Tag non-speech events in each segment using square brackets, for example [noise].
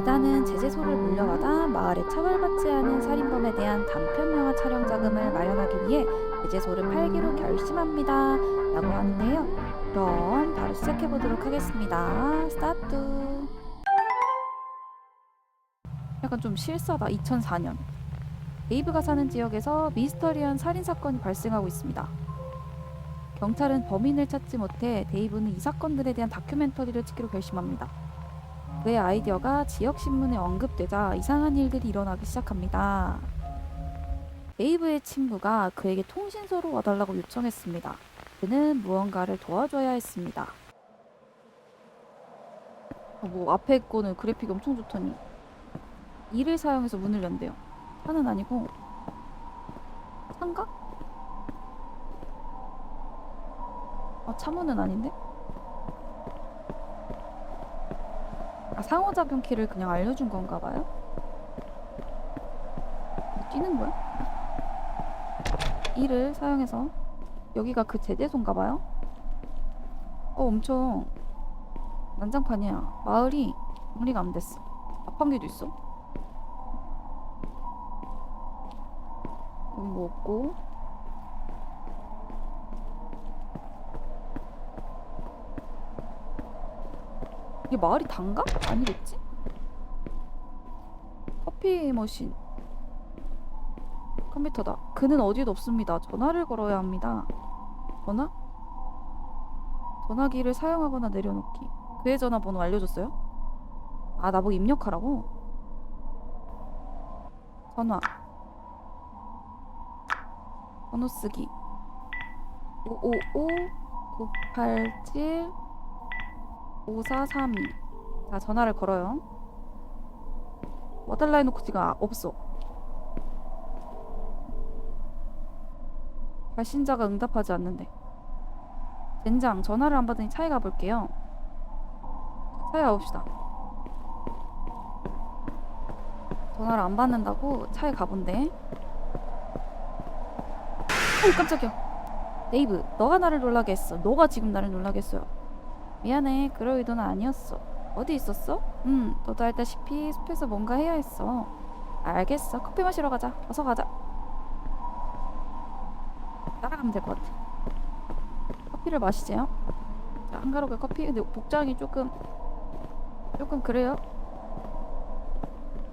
에다는 제재소를 물려받아 마을에 처벌받지 않은 살인범에 대한 단편 영화 촬영 자금을 마련하기 위해 제재소를 팔기로 결심합니다. 라고 하는데요. 그럼 바로 시작해 보도록 하겠습니다. 스타트. 약간 좀 실사다. 2004년. 데이브가 사는 지역에서 미스터리한 살인 사건이 발생하고 있습니다. 경찰은 범인을 찾지 못해 데이브는 이 사건들에 대한 다큐멘터리를 찍기로 결심합니다. 그의 아이디어가 지역 신문에 언급되자 이상한 일들이 일어나기 시작합니다. 데이브의 친구가 그에게 통신소로 와달라고 요청했습니다. 그는 무언가를 도와줘야 했습니다. 어, 뭐 앞에 거는 그래픽이 엄청 좋더니 이를 사용해서 문을 연대요. 차는 아니고 차인가? 아 차문은 아닌데? 상호작용 키를 그냥 알려준 건가 봐요? 뛰는 거야? 이를 사용해서 여기가 그 제재소인가 봐요? 어 엄청 난장판이야 마을이 정리가 안 됐어 앞판기도 있어 여기 뭐 없고 이게 마을이 단가? 아니겠지? 커피 머신 컴퓨터다 그는 어디에도 없습니다 전화를 걸어야 합니다 전화? 전화기를 사용하거나 내려놓기 그의 전화번호 알려줬어요? 아 나보고 입력하라고? 전화 번호 쓰기 555 987 5432 자, 전화를 걸어요. 와달라 해놓고 지금 아- 없어. 발신자가 응답하지 않는데. 젠장, 전화를 안 받으니 차에 가볼게요. 차에 가봅시다. 전화를 안 받는다고 차에 가본대. 어, 깜짝이야. 데이브, 너가 나를 놀라게 했어. 너가 지금 나를 놀라게 했어요. 미안해. 그럴 의도는 아니었어. 어디 있었어? 응, 너도 알다시피 숲에서 뭔가 해야 했어. 알겠어. 커피 마시러 가자. 어서 가자. 따라가면 될 것 같아. 커피를 마시재요. 자, 한가로그 커피. 근데 복장이 조금 조금 그래요.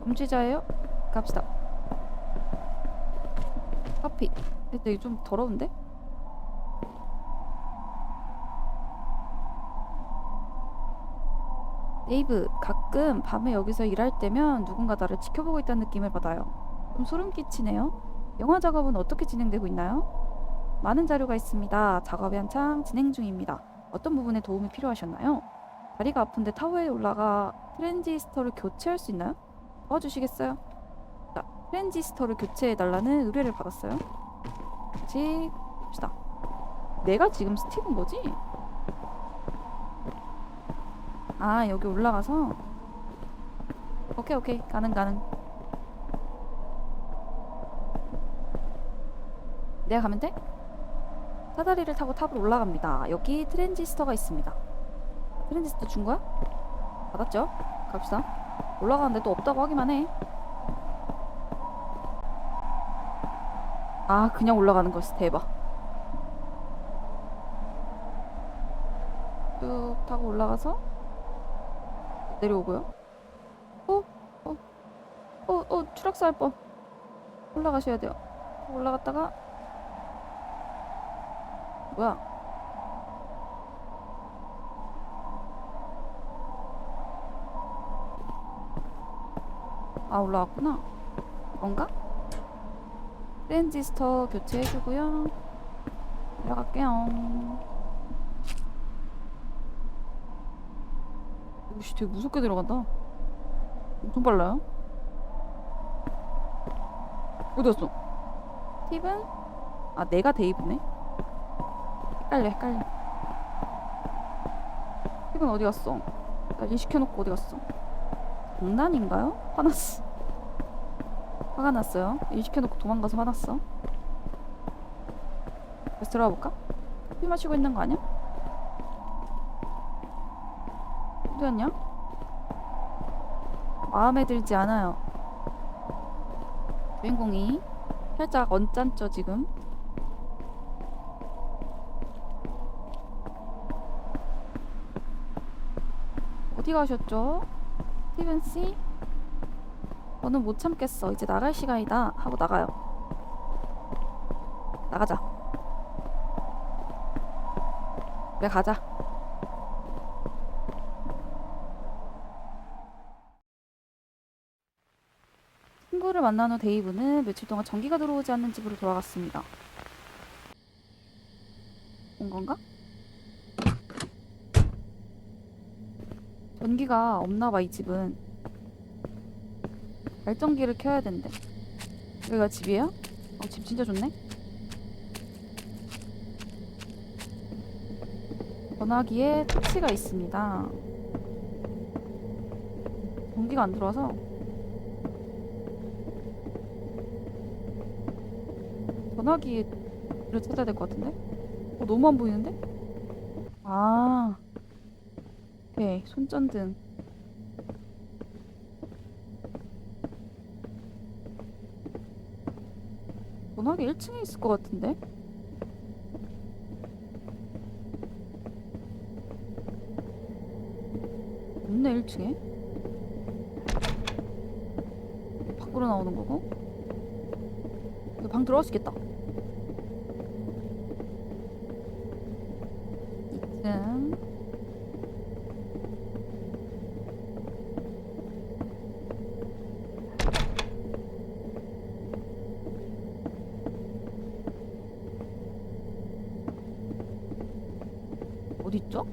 범죄자예요? 갑시다. 커피. 근데 좀 더러운데? 데이브, 가끔 밤에 여기서 일할 때면 누군가 나를 지켜보고 있다는 느낌을 받아요. 좀 소름 끼치네요. 영화 작업은 어떻게 진행되고 있나요? 많은 자료가 있습니다. 작업이 한창 진행 중입니다. 어떤 부분에 도움이 필요하셨나요? 다리가 아픈데 타워에 올라가 트랜지스터를 교체할 수 있나요? 도와주시겠어요? 자, 트랜지스터를 교체해달라는 의뢰를 받았어요. 같이 봅시다. 내가 지금 스티브인 거지? 아 여기 올라가서? 오케이 오케이. 가능 가능. 내가 가면 돼? 사다리를 타고 탑으로 올라갑니다. 여기 트랜지스터가 있습니다. 트랜지스터 준 거야? 받았죠? 갑시다. 올라가는데 또 없다고 하기만 해아 아, 그냥 올라가는 거였어. 대박. 쭉 타고 올라가서 내려오고요. 어? 어? 어? 어? 추락사 할 뻔. 올라가셔야 돼요. 올라갔다가 뭐야? 아 올라왔구나. 뭔가? 트랜지스터 교체해주고요. 내려갈게요. 오씨 되게 무섭게 들어간다 엄청 빨라요 어디 갔어? 팁은? 아 내가 데이브네 헷갈려 헷갈려 팁은 어디 갔어? 나일 시켜놓고 어디 갔어? 장난인가요? 화났어 화가 났어요 일 시켜놓고 도망가서 화났어 다시 들어가 볼까? 커피 마시고 있는 거 아니야? 어디였냐? 마음에 들지 않아요. 주인공이 살짝 언짢죠 지금. 어디 가셨죠? 스티븐 씨? 저는 못 참겠어. 이제 나갈 시간이다. 하고 나가요. 나가자. 그래 가자. 친구를 만난 후 데이브는 며칠 동안 전기가 들어오지 않는 집으로 돌아갔습니다. 온 건가? 전기가 없나 봐, 이 집은. 발전기를 켜야 된대. 여기가 집이에요? 어, 집 진짜 좋네. 전화기에 터치가 있습니다. 전기가 안 들어와서 전화기를 찾아야 될 것 같은데? 어, 너무 안 보이는데? 아, 오케이. 손전등. 전화기 1층에 있을 것 같은데? 없네 1층에 밖으로 나오는 거고 방 들어갈 수 있겠다 2층 어디 있죠?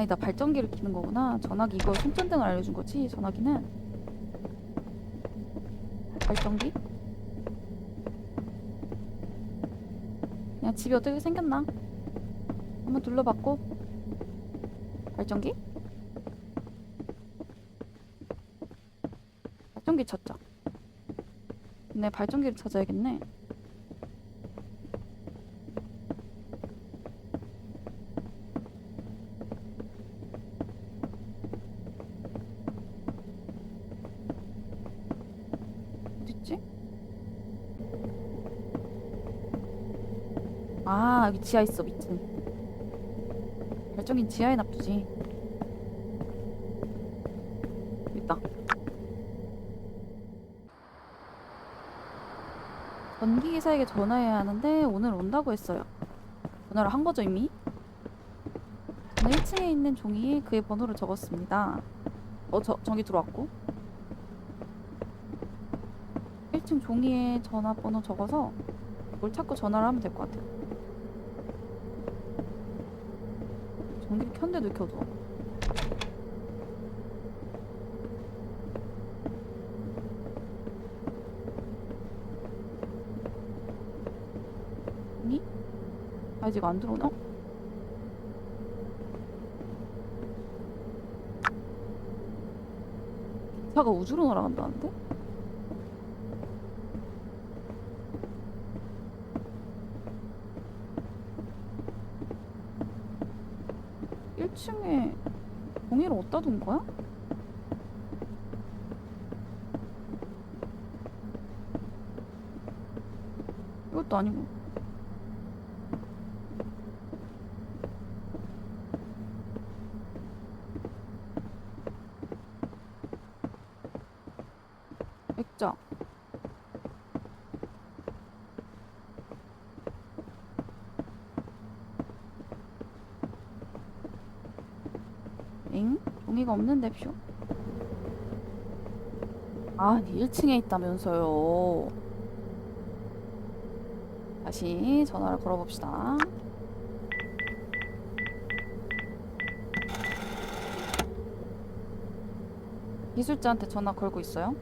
아니다 발전기를 키는 거구나. 전화기 이거 손전등을 알려준 거지 전화기는? 발전기? 그냥 집이 어떻게 생겼나? 한번 둘러봤고. 발전기? 발전기 찾자. 네 발전기를 찾아야겠네 어딨지? 아 여기 지하 있어 미친 발전기 지하에 여기 있다. 전기기사에게 전화해야 하는데 오늘 온다고 했어요. 전화를 한 거죠 이미? 저는 1층에 있는 종이에 그의 번호를 적었습니다. 어 저, 전기 들어왔고. 1층 종이에 전화번호 적어서 뭘 찾고 전화를 하면 될 것 같아요. 전기를 켠데도 켜져. 아니? 아직 안 들어오나? 어? 기차가 우주로 날아간다는데? 일층에 종이를 어디다 둔 거야? 이것도 아니고 종이가 없는데 표? 아니 1층에 있다면서요 다시 전화를 걸어봅시다 기술자한테 전화 걸고 있어요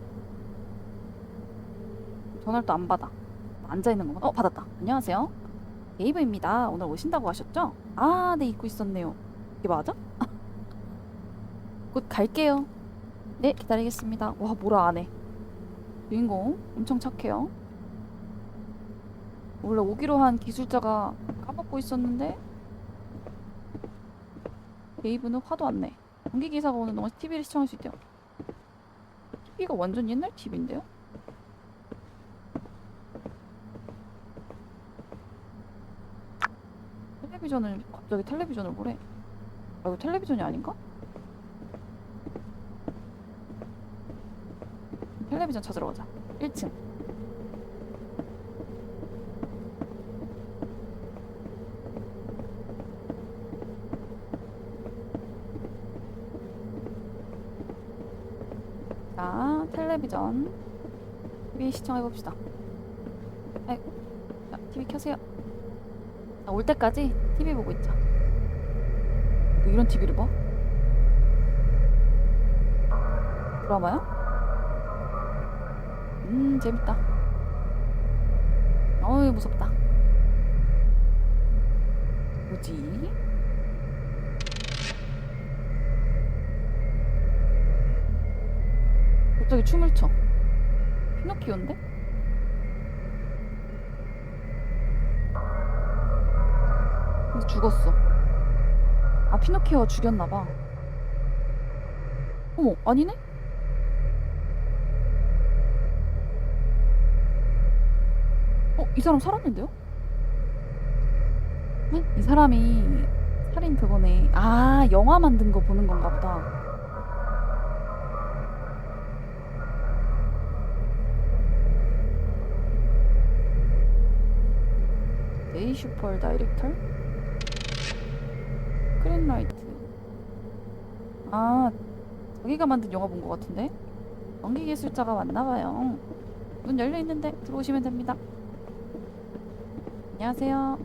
전화를 또 안 받아 앉아있는 건가? 어 받았다 안녕하세요 네이버입니다 오늘 오신다고 하셨죠? 아네 잊고 있었네요 이게 맞아? 곧 갈게요. 네, 기다리겠습니다. 와, 뭐라 안 해. 주인공 엄청 착해요. 원래 오기로 한 기술자가 까먹고 있었는데 게이브는 화도 안 내. 전기 기사가 오는 동안 TV를 시청할 수 있대요. TV가 완전 옛날 TV인데요? 텔레비전을 갑자기 텔레비전을 보래. 아 이거 텔레비전이 아닌가? 텔레비전 찾으러 가자. 1층. 자, 텔레비전. TV 시청해봅시다. 아이고, 자, TV 켜세요. 자, 올 때까지 TV 보고 있자. 뭐 이런 TV를 봐? 드라마야? 음, 재밌다. 어이, 무섭다. 뭐지? 갑자기 춤을 춰. 피노키오인데? 근데 죽었어. 아, 피노키오가 죽였나봐. 어머, 아니네? 어, 이 사람 살았는데요? 네? 이 사람이 살인 그거네. 아, 영화 만든 거 보는 건가 보다. 데이 슈퍼 다이렉터? 크린라이트. 아, 자기가 만든 영화 본 것 같은데? 연기 기술자가 맞나봐요. 문 열려 있는데 들어오시면 됩니다. 안녕하세요.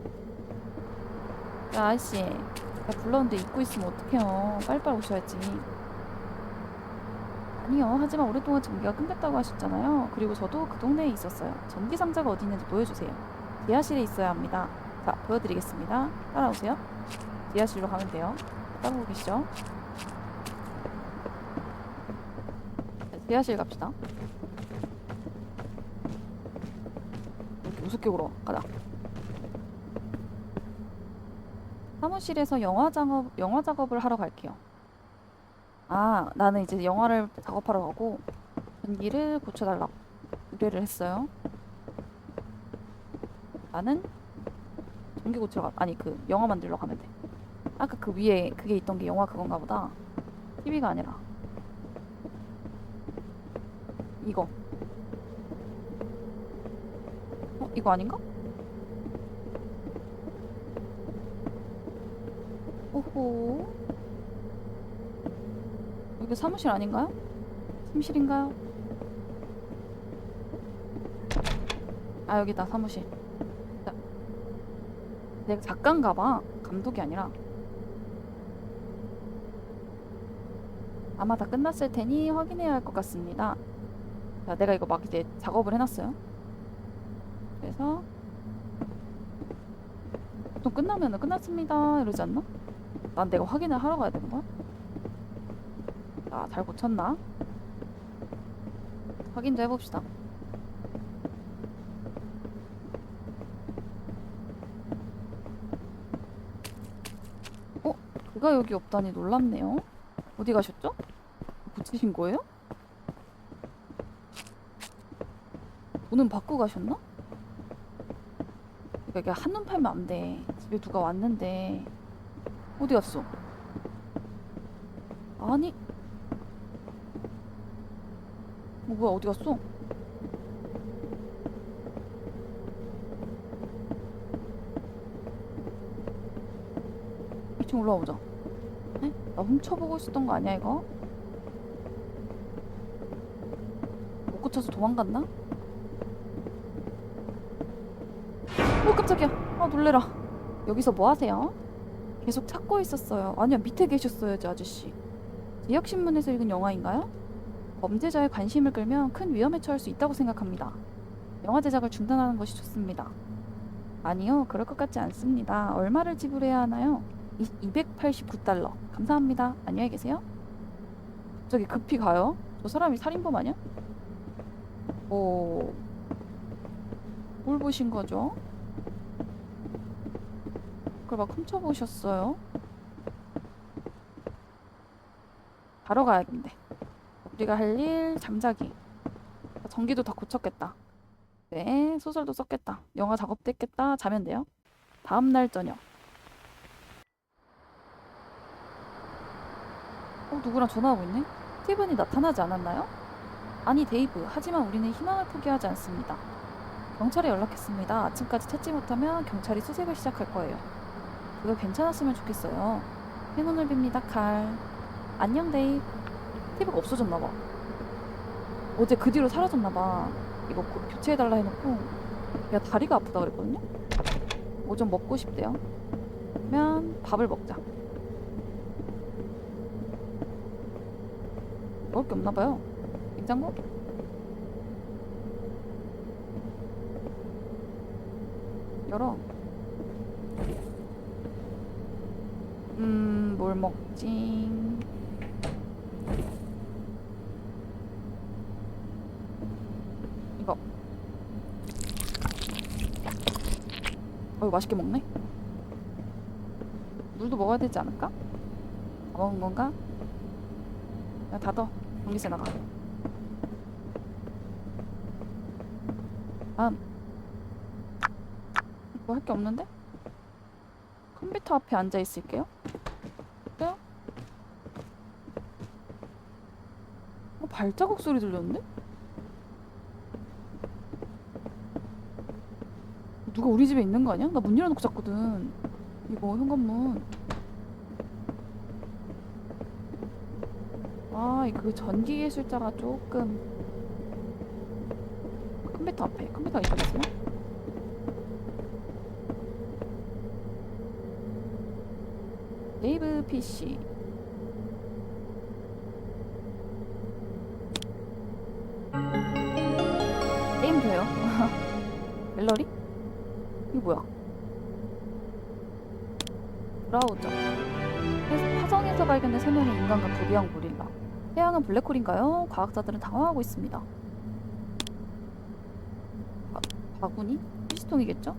야, 아저씨. 내가 불렀는데 입고 있으면 어떡해요. 빨리빨리 오셔야지. 아니요. 하지만 오랫동안 전기가 끊겼다고 하셨잖아요. 그리고 저도 그 동네에 있었어요. 전기 상자가 어디 있는지 보여주세요. 지하실에 있어야 합니다. 자, 보여드리겠습니다. 따라오세요. 지하실로 가면 돼요. 따라오고 계시죠? 네, 지하실 갑시다. 이렇게 굴어. 가자. 사무실에서 영화 작업, 영화 작업을 하러 갈게요. 아, 나는 이제 영화를 작업하러 가고 전기를 고쳐달라고 의뢰를 했어요. 나는 전기 고치러 가, 아니 그 영화 만들러 가면 돼. 아까 그 위에 그게 있던 게 영화 그건가 보다. TV가 아니라 이거. 어, 이거 아닌가? 오호. 여기 사무실 아닌가요? 침실인가요? 아 여기다 사무실. 자, 내가 작가인가 봐. 감독이 아니라. 아마 다 끝났을 테니 확인해야 할 것 같습니다. 자, 내가 이거 막 이제 작업을 해놨어요. 그래서 보통 끝나면은 끝났습니다 이러지 않나? 난 내가 확인을 하러 가야 되는 거야? 자, 잘 고쳤나? 확인 좀 해봅시다. 어? 그가 여기 없다니 놀랍네요. 어디 가셨죠? 고치신 거예요? 돈은 받고 가셨나? 그러니까 이게 한눈 팔면 안 돼. 집에 누가 왔는데 어디 갔어? 아니 어, 뭐야 어디 갔어? 이층 올라오자. 에? 나 훔쳐보고 있었던 거 아니야 이거? 못 고쳐서 도망갔나? 오 깜짝이야. 아 놀래라. 여기서 뭐 하세요? 계속 찾고 있었어요. 아니야 밑에 계셨어야지 아저씨. 지역신문에서 읽은 영화인가요? 범죄자의 관심을 끌면 큰 위험에 처할 수 있다고 생각합니다. 영화 제작을 중단하는 것이 좋습니다. 아니요, 그럴 것 같지 않습니다. 얼마를 지불해야 하나요? 289달러. 감사합니다. 안녕히 계세요. 갑자기 급히 가요? 저 사람이 살인범 아니야? 오, 뭘 보신 거죠? 그걸 막 훔쳐보셨어요? 바로 가야겠네. 우리가 할 일 잠자기. 전기도 다 고쳤겠다. 네, 소설도 썼겠다. 영화 작업도 했겠다. 자면 돼요. 다음 날 저녁. 어, 누구랑 전화하고 있네? 스티븐이 나타나지 않았나요? 아니, 데이브. 하지만 우리는 희망을 포기하지 않습니다. 경찰에 연락했습니다. 아침까지 찾지 못하면 경찰이 수색을 시작할 거예요. 그거 괜찮았으면 좋겠어요. 행운을 빕니다, 칼. 안녕, 데이브. 스티브가 없어졌나봐. 어제 그 뒤로 사라졌나봐. 이거 고- 교체해달라 해놓고 야 다리가 아프다 그랬거든요? 뭐 좀 먹고 싶대요. 그러면 밥을 먹자. 먹을 게 없나봐요. 냉장고? 열어. 음, 뭘 먹지? 이거. 어이 맛있게 먹네. 물도 먹어야 되지 않을까? 다 먹은 건가? 야 닫어. 전기세 나가. 다음. 뭐 할 게 없는데? 컴퓨터 앞에 앉아 있을게요. 어, 발자국 소리 들렸는데? 누가 우리 집에 있는 거 아니야? 나 문 열어놓고 잤거든. 이거 현관문. 아, 이거 전기 예술자가 조금 컴퓨터 앞에 컴퓨터가 있었으면 데이브 PC 갤러리? 이거 뭐야? 브라우저. 해- 화성에서 발견된 세 명의 인간과 부비형 고릴라. 태양은 블랙홀인가요? 과학자들은 당황하고 있습니다. 바, 바구니? 피스통이겠죠?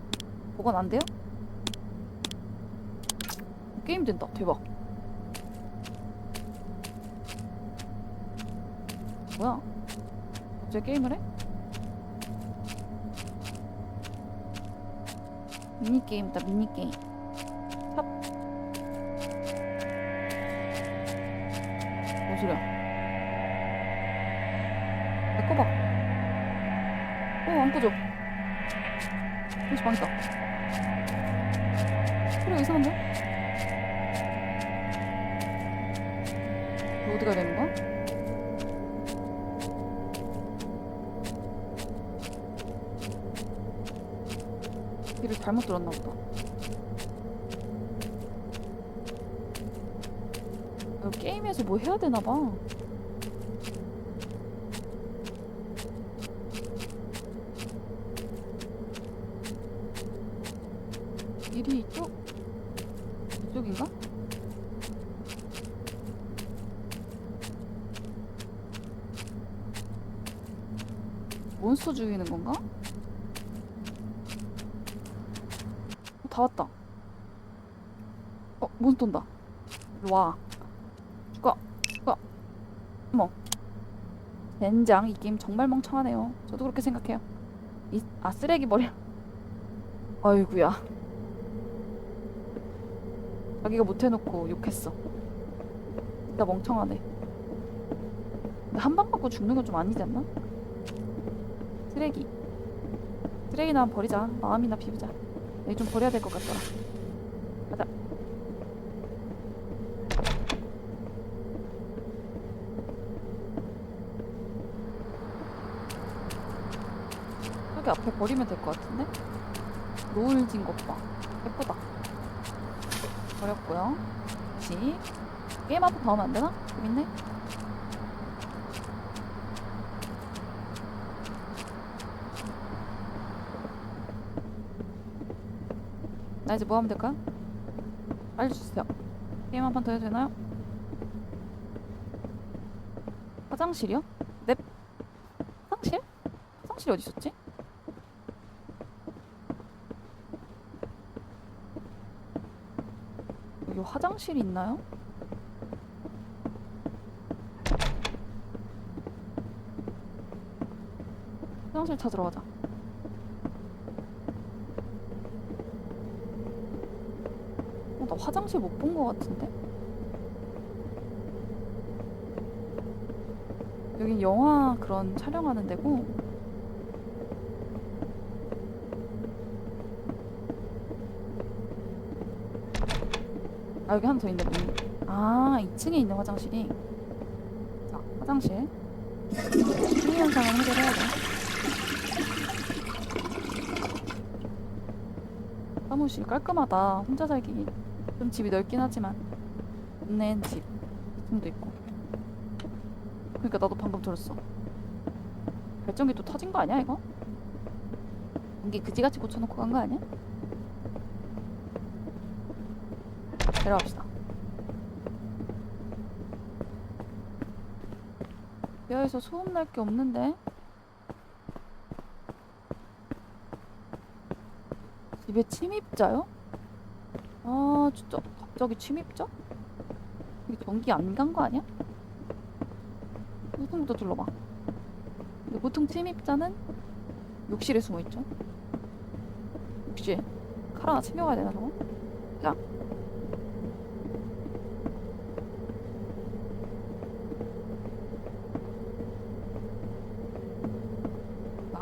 보관 안 돼요? 게임 된다. 대박. 뭐야? 갑자기 게임을 해? 미니게임이다, 미니게임. 샵. 뭔 소리야? 내거 봐. 어, 안 꺼져. 역시 망했다. 소리가 이상한데? 이거 어디 가야 되는 거야? 잘못 들었나 보다. 이거 게임에서 뭐 해야 되나 봐. 길이 이쪽? 이쪽인가? 몬스터 죽이는 건가? 어, 다 왔다. 어, 몬스터 온다. 일로 와. 죽어. 죽어. 어머. 젠장, 이 게임 정말 멍청하네요. 저도 그렇게 생각해요. 이, 아, 쓰레기 버려. 아이구야. 자기가 못해놓고 욕했어. 진짜 멍청하네. 한 방 맞고 죽는 건 좀 아니지 않나? 쓰레기. 쓰레기나 버리자. 마음이나 비우자. 여기 좀 버려야 될 것 같더라. 가자. 여기 앞에 버리면 될 것 같은데? 노을 진 것 봐. 예쁘다. 버렸고요. 다시 게임 한번 더 하면 안 되나? 재밌네. 나 이제 뭐 하면 될까? 알려주세요. 게임 한번더 해도 되나요? 화장실이요? 넵. 화장실? 화장실이 어디 있었지? 화장실 있나요? 화장실 찾으러 가자. 어, 나 화장실 못 본 것 같은데? 여긴 영화 그런 촬영하는 데고 아 여기 하나 더 있네 문이 아 2층에 있는 화장실이. 자 화장실. 심리 현상을 해결해야 돼. 사무실 깔끔하다. 혼자 살기 좀 집이 넓긴 하지만. 없는 집. 2층도 있고. 그러니까 나도 방금 들었어. 발전기 또 터진 거 아니야 이거? 전기 그지같이 고쳐놓고 간 거 아니야? 내려갑시다 야에서 소음 날 게 없는데 집에 침입자요? 아 진짜 갑자기 침입자? 이게 전기 안 간 거 아니야? 1층부터 둘러봐 근데 보통 침입자는 욕실에 숨어 있죠 욕실 칼 하나 챙겨가야 되나 저거? 자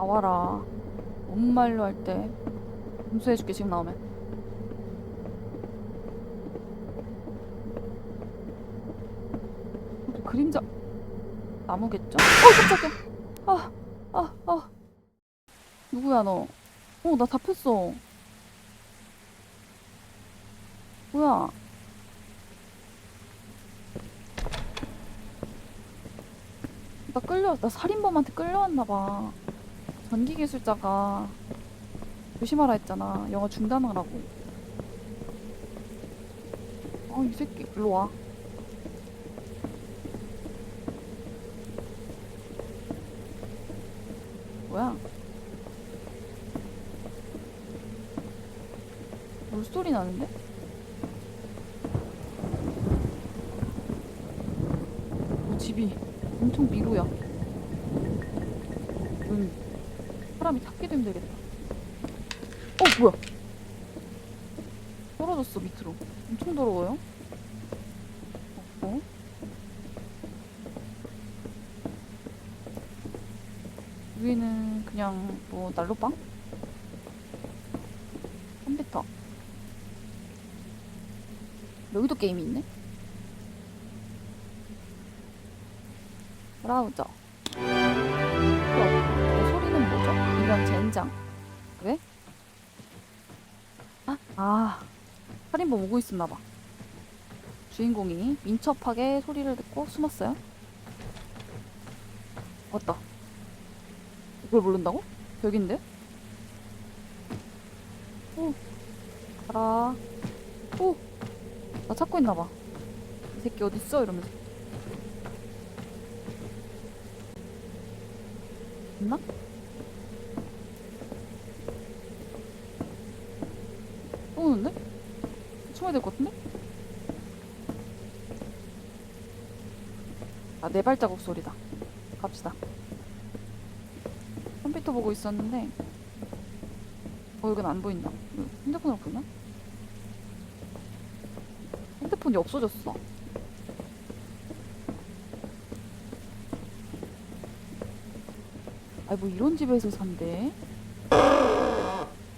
나와라 뭔 말로 할때 음수해줄게 지금 나오면 어, 그림자 나무겠죠? 어 깜짝이야 아, 아, 아. 누구야, 너? 어, 나 잡혔어. 뭐야? 나 끌려, 나 살인범한테 끌려왔나봐. 전기 기술자가 조심하라 했잖아. 영화 중단하라고. 아, 이 새끼, 일로 와. 뭐야? 물소리 나는데? 어, 집이 엄청 미로야. 사람이 찾기도 힘들겠다. 어, 뭐야? 떨어졌어, 밑으로. 엄청 더러워요. 어? 어? 위에는 그냥 뭐 난로빵? 컴퓨터 여기도 게임이 있네 젠장 왜? 아, 아 살인범 오고 있었나봐 주인공이 민첩하게 소리를 듣고 숨었어요 왔다 이걸 모른다고? 여긴데? 오, 가라. 오, 나 찾고 있나봐. 이 새끼 어딨어? 이러면서. 있나? 오는데? 숨어야 될 것 같은데? 아, 네 발자국 소리다. 갑시다. 컴퓨터 보고 있었는데 어 이건 안 보인다 이거 핸드폰으로 보이나? 핸드폰이 없어졌어 아이 뭐 이런 집에서 산대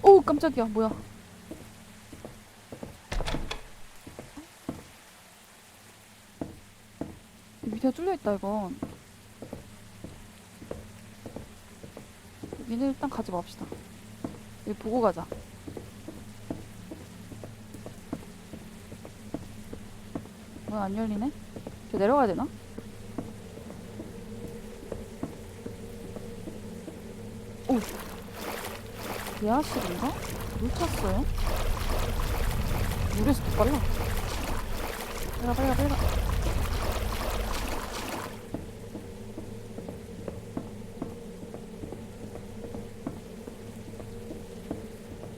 오 깜짝이야 뭐야 밑에 뚫려있다 이건 여기는 일단 가지 맙시다. 여기 보고 가자. 문 안 열리네? 저 내려가야 되나? 오! 대하실인가? 물 찼어요? 물에서 더 빨라. 빨리 가, 빨리 가.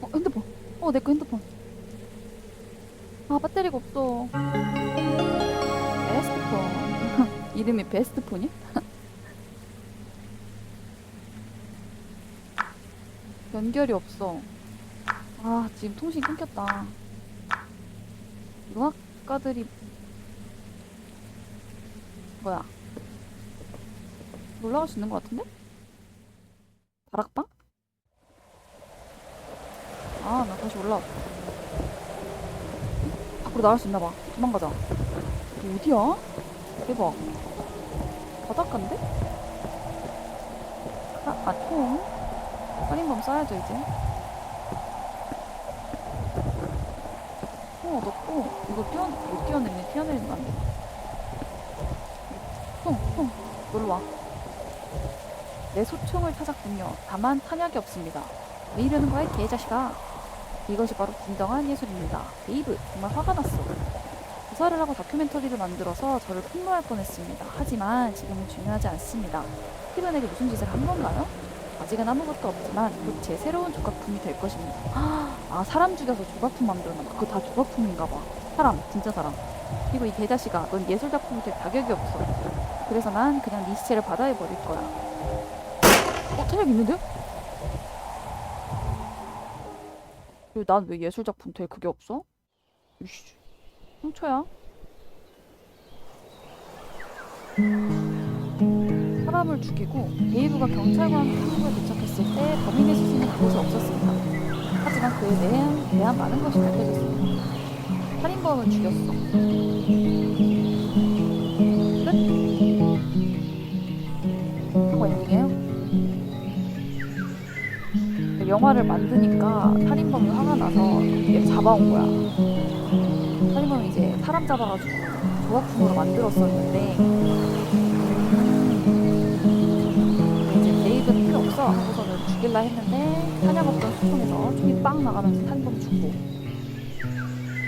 어, 핸드폰. 어, 내 거 핸드폰. 아, 배터리가 없어. 베스트폰. [laughs] 이름이 베스트폰이야? [laughs] 연결이 없어. 아, 지금 통신 끊겼다. 농학가들이 뭐야? 올라갈 수 있는 것 같은데? 다락방? 아, 나 다시 올라왔다. 밖으로 나갈 수 있나 봐. 도망가자. 어디야? 대박. 바닷가인데? 아, 아, 통. 살인범 써야죠, 이제. 통 얻었고, 이거 뛰어, 못 뛰어내리네. 뛰어내리면 안 돼. 통, 통. 놀러 와. 내 소총을 찾았군요. 다만 탄약이 없습니다. 왜 이러는 거야, 이 개자식아? 이것이 바로 진정한 예술입니다. 데이브, 정말 화가 났어. 조사를 하고 다큐멘터리를 만들어서 저를 폭로할 뻔했습니다. 하지만 지금은 중요하지 않습니다. 스티븐에게 무슨 짓을 한 건가요? 아직은 아무것도 없지만 곧 제 새로운 조각품이 될 것입니다. 아, 사람 죽여서 조각품 만들었나 봐. 그거 다 조각품인가 봐. 사람, 진짜 사람. 그리고 이 개자식아, 넌 예술 작품이 될 자격이 없어. 그래서 난 그냥 네 시체를 바다에 버릴 거야. 어, 탄약 있는데요? 난 왜 예술 작품 될 그게 없어? 이씨, 상처야. 사람을 죽이고 데이브가 경찰관 한국에 도착했을 때 범인의 시신은 그곳에 없었습니다. 하지만 그에 대한, 대한 많은 것이 밝혀졌습니다. 살인범을 죽였어. 영화를 만드니까 살인범이 화가 나서 얘 잡아온 거야. 살인범이 이제 사람 잡아가지고 조각품으로 만들었었는데 이제 데이브는 필요 없어 하고서는 죽일라 했는데 탄약 없던 소총에서 총이 빵 나가면서 살인범이 죽고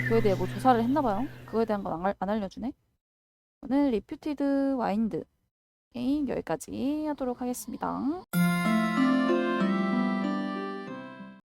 그에 대해 뭐 조사를 했나봐요. 그거에 대한 건 안 알려주네. 오늘 리퓨티드 와인드 게임 여기까지 하도록 하겠습니다.